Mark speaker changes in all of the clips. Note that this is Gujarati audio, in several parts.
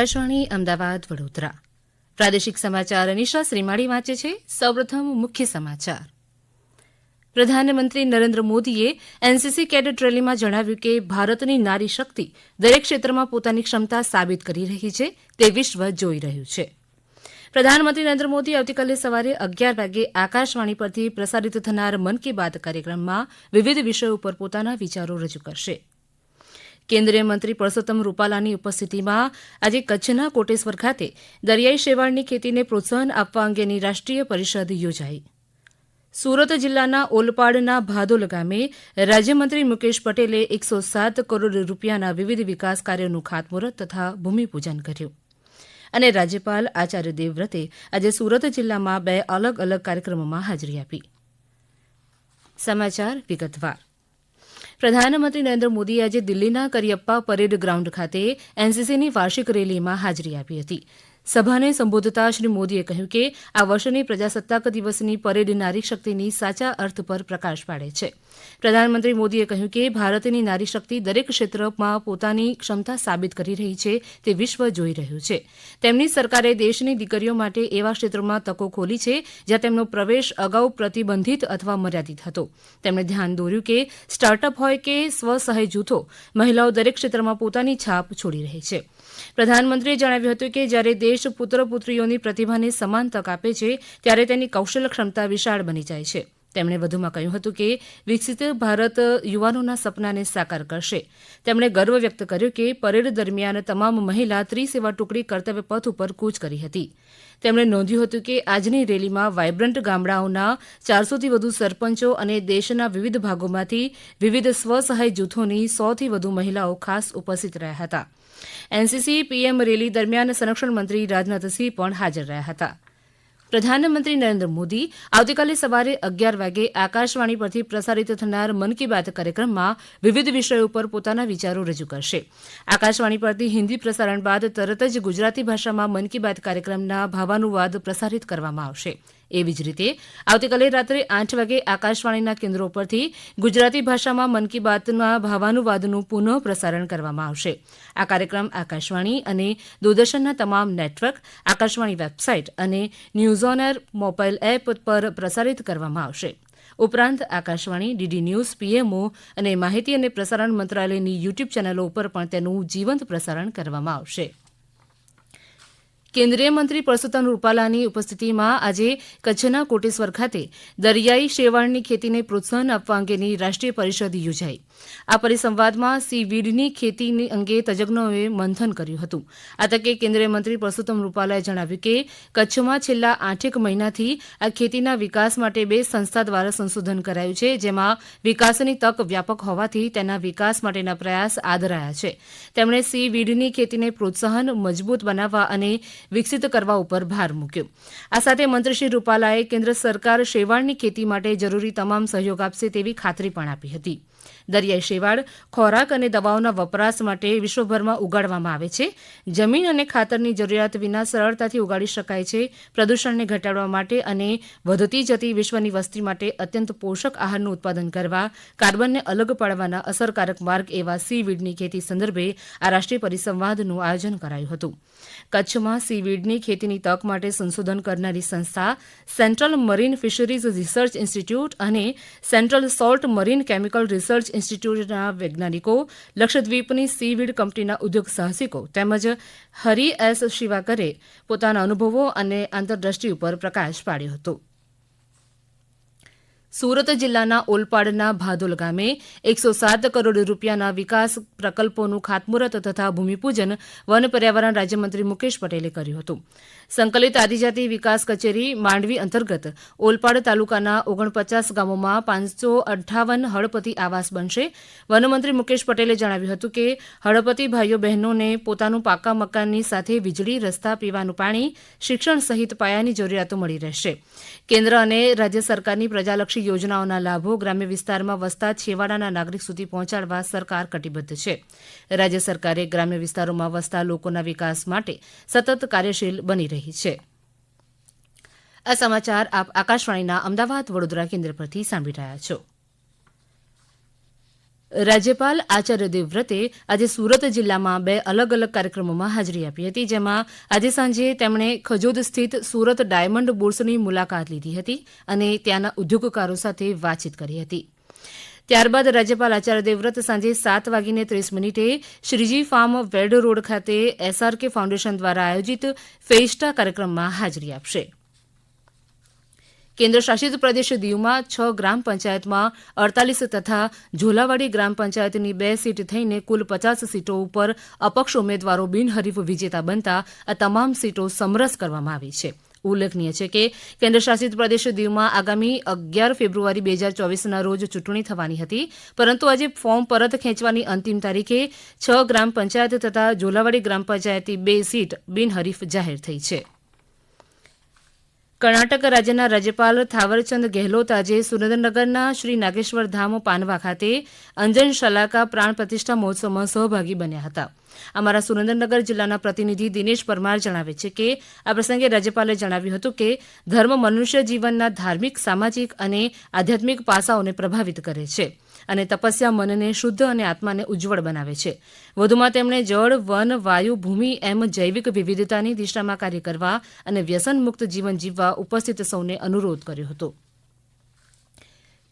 Speaker 1: આકાશવાણી અમદાવાદ વડોદરા પ્રાદેશિક સમાચાર અનિશા શ્રીમાળી વાંચે છે સૌપ્રથમ મુખ્ય સમાચાર પ્રધાનમંત્રી નરેન્દ્ર મોદીએ એનસીસી કેડેટ રેલીમાં જણાવ્યું કે ભારતની નારી શક્તિ દરેક ક્ષેત્રમાં પોતાની ક્ષમતા સાબિત કરી રહી છે તે વિશ્વ જોઈ રહ્યું છે પ્રધાનમંત્રી નરેન્દ્ર મોદી આવતીકાલે સવારે અગિયાર વાગે આકાશવાણી પરથી પ્રસારિત થનાર મન કી બાત કાર્યક્રમમાં વિવિધ વિષયો ઉપર પોતાના વિચારો રજૂ કરશે કેન્દ્રીય મંત્રી પરસોત્તમ રૂપાલાની ઉપસ્થિતિમાં આજે કચ્છના કોટેશ્વર ખાતે દરિયાઈ શેવાળની ખેતીને પ્રોત્સાહન આપવા અંગેની રાષ્ટ્રીય પરિષદ યોજાઈ સુરત જિલ્લાના ઓલપાડના ભાદોલ ગામે રાજ્યમંત્રી મુકેશ પટેલે એકસો સાત કરોડ રૂપિયાના વિવિધ વિકાસ કાર્યોનું ખાતમુહૂર્ત તથા ભૂમિપૂજન કર્યું અને રાજ્યપાલ આચાર્ય દેવવ્રતે આજે સુરત જિલ્લામાં બે અલગ અલગ કાર્યક્રમોમાં હાજરી આપી સમાચાર વિગતવાર પ્રધાનમંત્રી નરેન્દ્ર મોદીએ આજે દિલ્હીના કરિયપ્પા પરેડ ગ્રાઉન્ડ ખાતે એનસીસીની વાર્ષિક રેલીમાં હાજરી આપી હતી સભાને સંબોધતા શ્રી મોદીએ કહ્યું કે આ વર્ષની પ્રજાસત્તાક દિવસની પરેડ નારી શક્તિની સાચા અર્થ પર પ્રકાશ પાડે છે પ્રધાનમંત્રી મોદીએ કહ્યું કે ભારતની નારી શક્તિ દરેક ક્ષેત્રમાં પોતાની ક્ષમતા સાબિત કરી રહી છે તે વિશ્વ જોઈ રહ્યું છે તેમની સરકારે દેશની દીકરીઓ માટે એવા ક્ષેત્રોમાં તકો ખોલી છે જ્યાં તેમનો પ્રવેશ અગાઉ પ્રતિબંધિત અથવા મર્યાદિત હતો તેમણે ધ્યાન દોર્યું કે સ્ટાર્ટઅપ હોય કે સ્વસહાય જૂથો મહિલાઓ દરેક ક્ષેત્રમાં પોતાની છાપ છોડી રહી છે પ્રધાનમંત્રીએ જણાવ્યું હતું કે જ્યારે દેશ પુત્ર પુત્રીઓની પ્રતિભાને સમાન તક આપે છે ત્યારે તેની કૌશલ ક્ષમતા વિશાળ બની જાય છે તેમણે વધુમાં કહ્યું હતું કે વિકસિત ભારત યુવાનોના સપનાને સાકાર કરશે તેમણે ગર્વ વ્યક્ત કર્યો કે પરેડ દરમિયાન તમામ મહિલા ત્રિસેવા ટુકડી કર્તવ્ય પથ ઉપર કૂચ કરી હતી તેમણે નોંધ્યું હતું કે આજની રેલીમાં વાયબ્રન્ટ ગામડાઓના ચારસોથી વધુ સરપંચો અને દેશના વિવિધ ભાગોમાંથી વિવિધ સ્વસહાય જૂથોની સોથી વધુ મહિલાઓ ખાસ ઉપસ્થિત રહ્યા હતા એનસીસી પીએમ રેલી દરમિયાન સંરક્ષણ મંત્રી રાજનાથસિંહ પણ હાજર રહ્યા હતા પ્રધાનમંત્રી નરેન્દ્ર મોદી આવતીકાલે સવારે અગિયાર વાગે આકાશવાણી પરથી પ્રસારિત થનાર મન કી બાત કાર્યક્રમમાં વિવિધ વિષયો ઉપર પોતાના વિચારો રજૂ કરશે આકાશવાણી પરથી હિન્દી પ્રસારણ બાદ તરત જ ગુજરાતી ભાષામાં મન કી બાત કાર્યક્રમના ભાવાનુવાદ પ્રસારિત કરવામાં આવશે એવી જ રીતે આવતીકાલે રાત્રે આઠ વાગે આકાશવાણીના કેન્દ્રો પરથી ગુજરાતી ભાષામાં મન કી બાતના ભાવાનુવાદનું પુનઃ પ્રસારણ કરવામાં આવશે આ કાર્યક્રમ આકાશવાણી અને દૂરદર્શનના તમામ નેટવર્ક આકાશવાણી વેબસાઇટ અને ન્યૂઝ ઓનર મોબાઇલ એપ પર પ્રસારિત કરવામાં આવશે ઉપરાંત આકાશવાણી ડીડી ન્યૂઝ પીએમઓ અને માહિતી અને પ્રસારણ મંત્રાલયની યુટ્યુબ ચેનલો ઉપર પણ તેનું જીવંત પ્રસારણ કરવામાં આવશે કેન્દ્રીય મંત્રી પરસોત્તમ રૂપાલાની ઉપસ્થિતિમાં આજે કચ્છના કોટેશ્વર ખાતે દરિયાઈ શેવાળની ખેતીને પ્રોત્સાહન આપવા અંગેની રાષ્ટ્રીય પરિષદ યોજાઈ આ પરિસંવાદમાં સી વીડની ખેતી અંગે તજજ્ઞોએ મંથન કર્યું હતું આ તકે કેન્દ્રીય મંત્રી પરસોત્તમ રૂપાલાએ જણાવ્યું કે કચ્છમાં છેલ્લા આઠેક મહિનાથી આ ખેતીના વિકાસ માટે બે સંસ્થા દ્વારા સંશોધન કરાયું છે જેમાં વિકાસની તક વ્યાપક હોવાથી તેના વિકાસ માટેના પ્રયાસ આદરાયા છે તેમણે સી વીડની ખેતીને પ્રોત્સાહન મજબૂત બનાવવા અને વિકસિત કરવા ઉપર ભાર મૂક્યો આ સાથે મંત્રી શ્રી રૂપાલાએ કેન્દ્ર સરકાર શેવાળની ખેતી માટે જરૂરી તમામ સહયોગ આપશે તેવી ખાતરી પણ આપી હતી દરિયાઈ શેવાળ ખોરાક અને દવાઓના વપરાશ માટે વિશ્વભરમાં ઉગાડવામાં આવે છે જમીન અને ખાતરની જરૂરિયાત વિના સરળતાથી ઉગાડી શકાય છે પ્રદૂષણને ઘટાડવા માટે અને વધતી જતી વિશ્વની વસ્તી માટે અત્યંત પોષક આહારનું ઉત્પાદન કરવા કાર્બનને અલગ પાડવાના અસરકારક માર્ગ એવા સી વીડની ખેતી સંદર્ભે આ રાષ્ટ્રીય પરિસંવાદનું આયોજન કરાયું હતું કચ્છમાં સીવીડની ખેતીની તક માટે સંશોધન કરનારી સંસ્થા central marine fisheries research institute અને central salt marine chemical research ઇન્સ્ટિટ્યૂટના વૈજ્ઞાનિકો લક્ષદ્વીપની સીવીડ કંપનીના ઉદ્યોગ સાહસિકો તેમજ હરી એસ શિવાકરે પોતાના અનુભવો અને આંતરદ્રષ્ટિ ઉપર પ્રકાશ પાડ્યો હતો સુરત જિલ્લાના ઓલપાડના ભાદોલ ગામે એકસો સાત કરોડ રૂપિયાના વિકાસ પ્રકલ્પોનું ખાતમુહૂર્ત તથા ભૂમિપૂજન વન પર્યાવરણ રાજ્યમંત્રી મુકેશ પટેલે કર્યું હતું સંકલિત આદિજાતિ વિકાસ કચેરી માંડવી અંતર્ગત ઓલપાડ તાલુકાના ઓગણપચાસ ગામોમાં પાંચસો અઠ્ઠાવન હળપતિ આવાસ બનશે વનમંત્રી મુકેશ પટેલે જણાવ્યું હતું કે હળપતિ ભાઈઓ બહેનોને પોતાનું પાકા મકાનની સાથે વીજળી રસ્તા પીવાનું પાણી શિક્ષણ સહિત પાયાની જરૂરિયાતો મળી રહેશે કેન્દ્ર અને રાજ્ય સરકારની પ્રજાલક્ષી લક્ષી યોજનાઓના લાભો ગ્રામ્ય વિસ્તારમાં વસતા છેવાડાના નાગરિક સુધી પહોંચાડવા સરકાર કટિબદ્ધ છે રાજ્ય સરકારે ગ્રામ્ય વિસ્તારોમાં વસતા લોકોના વિકાસ માટે સતત કાર્યશીલ બની રહી છે આ સમાચાર આપ આકાશવાણીના અમદાવાદ વડોદરા કેન્દ્ર પરથી સાંભળી રહ્યા છો રાજ્યપાલ આચાર્ય દેવવ્રતે આજે સુરત જિલ્લામાં બે અલગ અલગ કાર્યક્રમોમાં હાજરી આપી હતી જેમાં આજે સાંજે તેમણે ખજોદ સ્થિત સુરત ડાયમંડ બુર્સની મુલાકાત લીધી હતી અને ત્યાંના ઉદ્યોગકારો સાથે વાતચીત કરી હતી ત્યારબાદ રાજ્યપાલ આચાર્ય દેવવ્રત સાંજે સાત વાગીને ત્રીસ મિનિટે શ્રીજી ફાર્મ વેડ રોડ ખાતે એસઆરકે ફાઉન્ડેશન દ્વારા આયોજિત ફેસ્ટા કાર્યક્રમમાં હાજરી આપશે કેન્દ્રશાસિત પ્રદેશ દીવમાં છ ગ્રામ પંચાયતમાં અડતાલીસ તથા ઝોલાવાડી ગ્રામ પંચાયતની બે સીટ થઈને કુલ પચાસ સીટો ઉપર અપક્ષ ઉમેદવારો બિનહરીફ વિજેતા બનતા આ તમામ સીટો સમરસ કરવામાં આવી છે ઉલ્લેખનીય છે કે કેન્દ્રશાસિત પ્રદેશ દીવમાં આગામી અગિયાર ફેબ્રુઆરી બે હજાર ચોવીસના રોજ ચૂંટણી થવાની હતી પરંતુ આજે ફોર્મ પરત ખેંચવાની અંતિમ તારીખે છ ગ્રામ પંચાયત તથા ઝોલાવાડી ગ્રામ પંચાયતની બે સીટ બિનહરીફ જાહેર થઈ છે કર્ણાટક રાજ્યના રાજ્યપાલ થાવરચંદ ગેહલોત આજે સુરેન્દ્રનગરના શ્રી નાગેશ્વર ધામ પાનવા ખાતે અંજન શલાકા પ્રાણ પ્રતિષ્ઠા મહોત્સવમાં સહભાગી બન્યા હતા અમારા સુરેન્દ્રનગર જિલ્લાના પ્રતિનિધિ દિનેશ પરમાર જણાવે છે કે આ પ્રસંગે રાજ્યપાલે જણાવ્યું હતું કે ધર્મ મનુષ્ય જીવનના ધાર્મિક સામાજિક અને આધ્યાત્મિક પાસાઓને પ્રભાવિત કરે છે અને તપસ્યા મનને શુદ્ધ અને આત્માને ઉજ્જવળ બનાવે છે વધુમાં તેમણે જળ વન વાયુ ભૂમિ એમ જૈવિક વિવિધતાની દિશામાં કાર્ય કરવા અને વ્યસન મુક્ત જીવન જીવવા ઉપસ્થિત સૌને અનુરોધ કર્યો હતો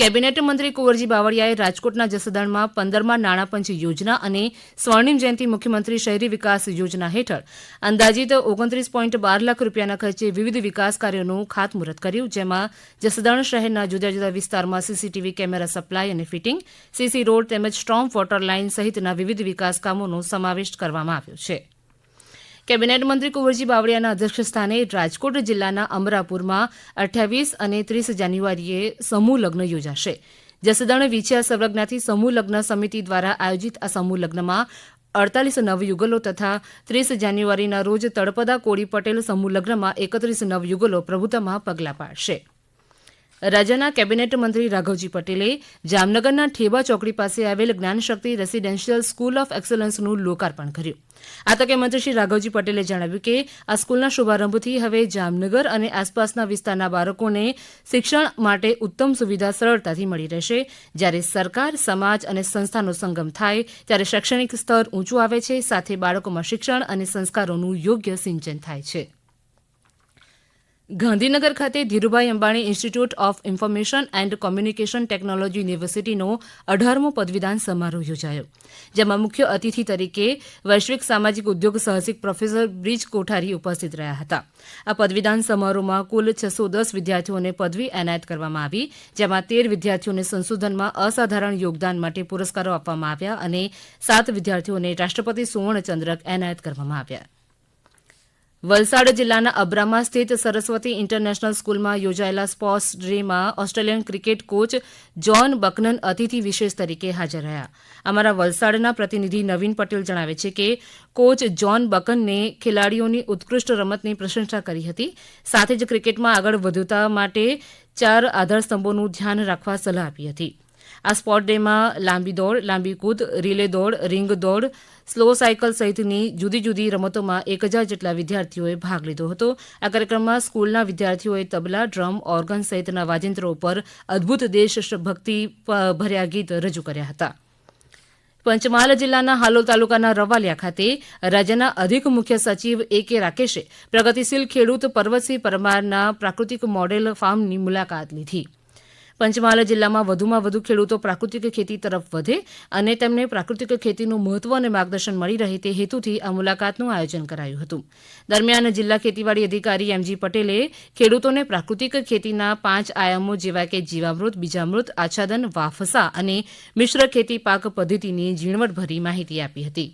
Speaker 1: કેબિનેટ મંત્રી કુંવરજી બાવળિયાએ રાજકોટના જસદણમાં પંદરમા નાણાપંચ યોજના અને સ્વર્ણિમ જયંતિ મુખ્યમંત્રી શહેરી વિકાસ યોજના હેઠળ અંદાજીત ઓગણત્રીસ પોઈન્ટ બાર લાખ રૂપિયાના ખર્ચે વિવિધ વિકાસ કાર્યોનું ખાતમુહૂર્ત કર્યું જેમાં જસદણ શહેરના જુદા જુદા વિસ્તારમાં સીસીટીવી કેમેરા સપ્લાય અને ફિટિંગ સીસી રોડ તેમજ સ્ટ્રોમ વોટર લાઇન સહિતના વિવિધ વિકાસ કામોનો સમાવેશ કરવામાં આવ્યો છે કેબિનેટ મંત્રી કુંવરજી બાવળિયાના અધ્યક્ષસ્થાને રાજકોટ જિલ્લાના અમરાપુરમાં અઠ્યાવીસ અને ત્રીસ જાન્યુઆરીએ સમૂહ લગ્ન યોજાશે જસદણ વિછિયા સંલગ્નથી સમૂહ લગ્ન સમિતિ દ્વારા આયોજિત આ સમૂહ લગ્નમાં અડતાલીસ નવયુગલો તથા ત્રીસ જાન્યુઆરીના રોજ તળપદા કોળી પટેલ સમૂહ લગ્નમાં એકત્રીસ નવયુગલો પ્રભુત્વમાં પગલાં પાડશે રાજ્યના કેબિનેટ મંત્રી રાઘવજી પટેલે જામનગરના ઠેબા ચોકડી પાસે આવેલ જ્ઞાનશક્તિ રેસિડેન્શિયલ સ્કૂલ ઓફ એક્સલન્સનું લોકાર્પણ કર્યું આ તકે મંત્રી શ્રી રાઘવજી પટેલે જણાવ્યું કે આ સ્કૂલના શુભારંભથી હવે જામનગર અને આસપાસના વિસ્તારના બાળકોને શિક્ષણ માટે ઉત્તમ સુવિધા સરળતાથી મળી રહેશે જ્યારે સરકાર સમાજ અને સંસ્થાનો સંગમ થાય ત્યારે શૈક્ષણિક સ્તર ઊંચું આવે છે સાથે બાળકોમાં શિક્ષણ અને સંસ્કારોનું યોગ્ય સિંચન થાય છે ગાંધીનગર ખાતે Dhirubhai Ambani institute of information and communication technology યુનિવર્સિટીનો અઢારમો પદવીદાન સમારોહ યોજાયો જેમાં મુખ્ય અતિથિ તરીકે વૈશ્વિક સામાજિક ઉદ્યોગ સાહસિક પ્રોફેસર બ્રિજ કોઠારી ઉપસ્થિત રહ્યા હતા આ પદવીદાન સમારોહમાં કુલ છસો દસ વિદ્યાર્થીઓને પદવી એનાયત કરવામાં આવી જેમાં તેર વિદ્યાર્થીઓને સંશોધનમાં અસાધારણ યોગદાન માટે પુરસ્કારો આપવામાં આવ્યા અને સાત વિદ્યાર્થીઓને રાષ્ટ્રપતિ સુવર્ણચંદ્રક એનાયત કરવામાં આવ્યા વલસાડ જિલ્લાના અબ્રામા સ્થિત સરસ્વતી ઇન્ટરનેશનલ સ્કૂલમાં યોજાયેલા સ્પોર્ટ્સ ડેમાં Australian cricket coach John Buchanan અતિથિ વિશેષ તરીકે હાજર રહ્યા અમારા વલસાડના પ્રતિનિધિ નવીન પટેલ જણાવે છે કે કોચ જ્હોન બકનને ખેલાડીઓની ઉત્કૃષ્ટ રમતની પ્રશંસા કરી હતી સાથે જ ક્રિકેટમાં આગળ વધતા માટે ચાર આધારસ્તંભોનું ધ્યાન રાખવા સલાહ આપી હતી આ સ્પોર્ટ ડેમાં લાંબી દોડ લાંબી કૂદ રિલે દોડ રિંગ દોડ સ્લો સાયકલ સહિતની જુદી જુદી રમતોમાં એક હજાર જેટલા વિદ્યાર્થીઓએ ભાગ લીધો હતો આ કાર્યક્રમમાં સ્કૂલના વિદ્યાર્થીઓએ તબલા ડ્રમ ઓર્ગન સહિતના વાજિંત્રો ઉપર અદ્ભુત દેશભક્તિ ભર્યા ગીત રજૂ કર્યા હતા પંચમહાલ જિલ્લાના હાલોલ તાલુકાના રવાલિયા ખાતે રાજ્યના અધિક મુખ્ય સચિવ એ કે રાકેશે પ્રગતિશીલ ખેડૂત પર્વતસિંહ પરમારના પ્રાકૃતિક મોડેલ ફાર્મની મુલાકાત લીધી હતી પંચમહાલ જિલ્લામાં વધુમાં વધુ ખેડૂતો પ્રાકૃતિક ખેતી તરફ વધે અને તેમને પ્રાકૃતિક ખેતીનું મહત્વ અને માર્ગદર્શન મળી રહે તે હેતુથી આ મુલાકાતનું આયોજન કરાયું હતું દરમિયાન જિલ્લા ખેતીવાડી અધિકારી એમજી પટેલે ખેડૂતોને પ્રાકૃતિક ખેતીના પાંચ આયામો જેવા કે જીવામૃત બીજામૃત આચ્છાદન વાફસા અને મિશ્ર ખેતી પાક પદ્ધતિની ઝીણવટભરી માહિતી આપી હતી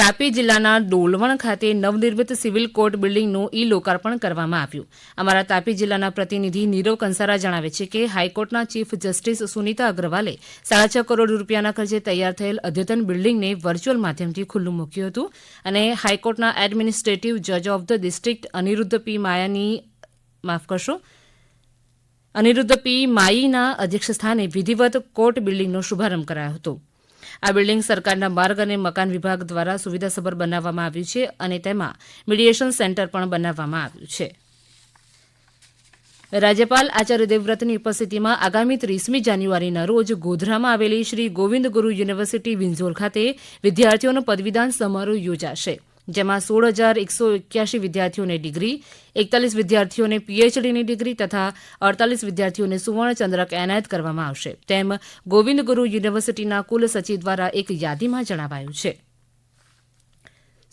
Speaker 1: તાપી જિલ્લાના ડોલવણ ખાતે નવનિર્મિત સિવિલ કોર્ટ બિલ્ડિંગનું ઈ લોકાર્પણ કરવામાં આવ્યું અમારા તાપી જિલ્લાના પ્રતિનિધિ નીરવ કંસારા જણાવે છે કે હાઈકોર્ટના ચીફ જસ્ટિસ સુનીતા અગ્રવાલે સાડા છ કરોડ રૂપિયાના ખર્ચે તૈયાર થયેલ અદ્યતન બિલ્ડિંગને વર્ચ્યુઅલ માધ્યમથી ખુલ્લું મૂક્યું હતું અને હાઈકોર્ટના એડમિનિસ્ટ્રેટિવ જજ of the district Aniruddh P Mayani માફ કરશો અનિરુદ્ધ પી માઈના અધ્યક્ષસ્થાને વિધિવત કોર્ટ બિલ્ડિંગનો શુભારંભ કરાયો હતો આ બિલ્ડિંગ સરકારના માર્ગ અને મકાન વિભાગ દ્વારા સુવિધાસભર બનાવવામાં આવ્યું છે અને તેમાં મીડિયેશન સેન્ટર પણ બનાવવામાં આવ્યું છે રાજ્યપાલ આચાર્ય દેવવ્રતની ઉપસ્થિતિમાં આગામી ત્રીસમી જાન્યુઆરીના રોજ ગોધરામાં આવેલી શ્રી ગોવિંદ ગુરુ યુનિવર્સિટી વિંઝોલ ખાતે વિદ્યાર્થીઓનો પદવીદાન સમારોહ યોજાશે જેમાં સોળ હજાર એકસો એક્યાસી વિદ્યાર્થીઓને ડિગ્રી એકતાલીસ વિદ્યાર્થીઓને પીએચડીની ડિગ્રી તથા અડતાલીસ વિદ્યાર્થીઓને સુવર્ણચંદ્રક એનાયત કરવામાં આવશે તેમ ગોવિંદ ગુરુ યુનિવર્સિટીના કુલ સચિવ દ્વારા એક યાદીમાં જણાવાયું છે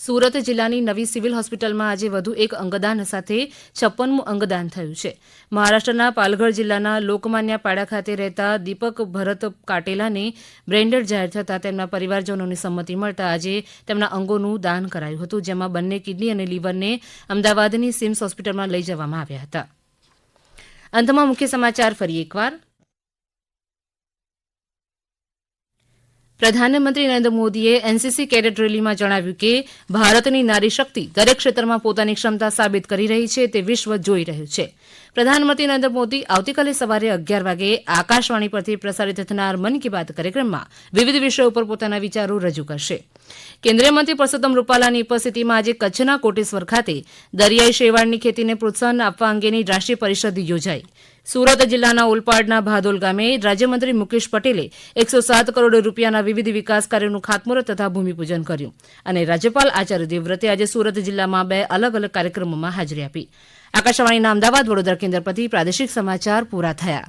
Speaker 1: સુરત જિલ્લાની નવી સિવિલ હોસ્પિટલમાં આજે વધુ એક અંગદાન સાથે છપ્પનમું અંગદાન થયું છે મહારાષ્ટ્રના પાલઘર જિલ્લાના લોકમાન્ય પાડા ખાતે રહેતા દીપક ભરત કાટેલાને બ્રેન્ડેડ જાહેર થતાં તેમના પરિવારજનોની સંમતિ મળતા આજે તેમના અંગોનું દાન કરાયું હતું જેમાં બંને કિડની અને લીવરને અમદાવાદની સિમ્સ હોસ્પિટલમાં લઈ જવામાં આવ્યા હતા અંતમાં મુખ્ય સમાચાર ફરી એકવાર પ્રધાનમંત્રી નરેન્દ્ર મોદીએ એનસીસી કેડેટ રેલીમાં જણાવ્યું કે ભારતની નારી શક્તિ દરેક ક્ષેત્રમાં પોતાની ક્ષમતા સાબિત કરી રહી છે તે વિશ્વ જોઈ રહ્યું છે પ્રધાનમંત્રી નરેન્દ્ર મોદી આવતીકાલે સવારે અગિયાર વાગે આકાશવાણી પરથી પ્રસારિત થનાર મન કી બાત કાર્યક્રમમાં વિવિધ વિષયો ઉપર પોતાના વિચારો રજૂ કરશે કેન્દ્રીય મંત્રી પરસોત્તમ રૂપાલાની ઉપસ્થિતિમાં આજે કચ્છના કોટેશ્વર ખાતે દરિયાઈ શેવાળની ખેતીને પ્રોત્સાહન આપવા અંગેની રાષ્ટ્રીય પરિષદ યોજાઈ સુરત જિલ્લાના ઉલપાડના ભાદોલ ગામે રાજ્યમંત્રી મુકેશ પટેલે એકસો સાત કરોડ રૂપિયાના વિવિધ વિકાસ કાર્યોનું ખાતમુહૂર્ત તથા ભૂમિપૂજન કર્યું અને રાજ્યપાલ આચાર્ય દેવવ્રતે આજે સુરત જિલ્લામાં બે અલગ અલગ કાર્યક્રમોમાં હાજરી આપી આકાશવાણીના અમદાવાદ વડોદરા કેન્દ્ર પરથી પ્રાદેશિક સમાચાર પૂરા થયા